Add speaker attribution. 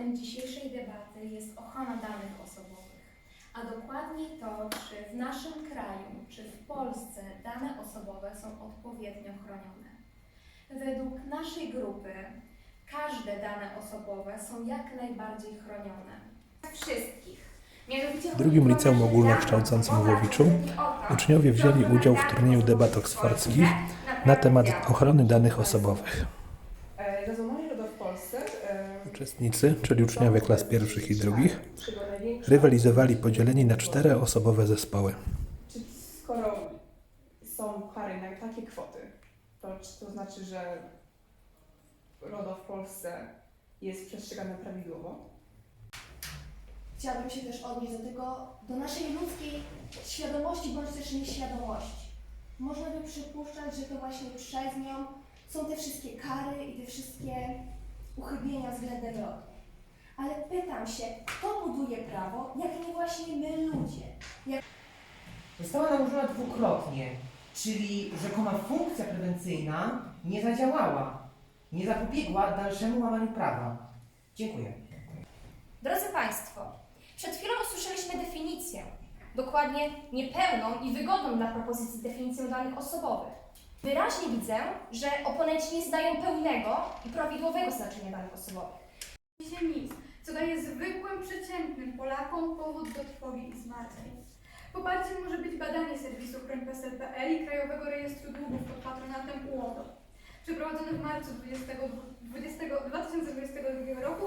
Speaker 1: Tematem dzisiejszej debaty jest ochrona danych osobowych, a dokładniej to, czy w naszym kraju, czy w Polsce dane osobowe są odpowiednio chronione. Według naszej grupy każde dane osobowe są jak najbardziej chronione. Wszystkich.
Speaker 2: W drugim liceum ogólnokształcącym w Łowiczu Uczniowie wzięli udział w turnieju debat oksfordzkich na temat ochrony danych osobowych.
Speaker 3: E, RODO w Polsce. e,
Speaker 2: Uczestnicy, czyli uczniowie klas pierwszych i drugich, rywalizowali podzieleni na czteroosobowe zespoły.
Speaker 3: Czy skoro są kary na takie kwoty, to czy to znaczy, że RODO w Polsce jest przestrzegane prawidłowo?
Speaker 4: Chciałabym się też odnieść do tego, do naszej ludzkiej świadomości bądź też nieświadomości. Można by przypuszczać, że to właśnie przez nią są te wszystkie kary i te wszystkie uchybienia względem rodu. Ale pytam się, kto buduje prawo, jak nie właśnie my ludzie?
Speaker 5: Została nałożona dwukrotnie, czyli rzekoma funkcja prewencyjna nie zadziałała, nie zapobiegła dalszemu łamaniu prawa. Dziękuję.
Speaker 6: Drodzy Państwo, przed chwilą usłyszeliśmy definicję, dokładnie niepełną i wygodną dla propozycji definicję danych osobowych. Wyraźnie widzę, że oponenci nie zdają pełnego i prawidłowego znaczenia danych osobowych.
Speaker 7: się nic, co daje zwykłym, przeciętnym Polakom powód do trwogi i zmartwień. Poparciem może być badanie serwisu chroń.pl i Krajowego Rejestru Długów pod patronatem UODO. Przeprowadzone w marcu 20, 20, 2022 roku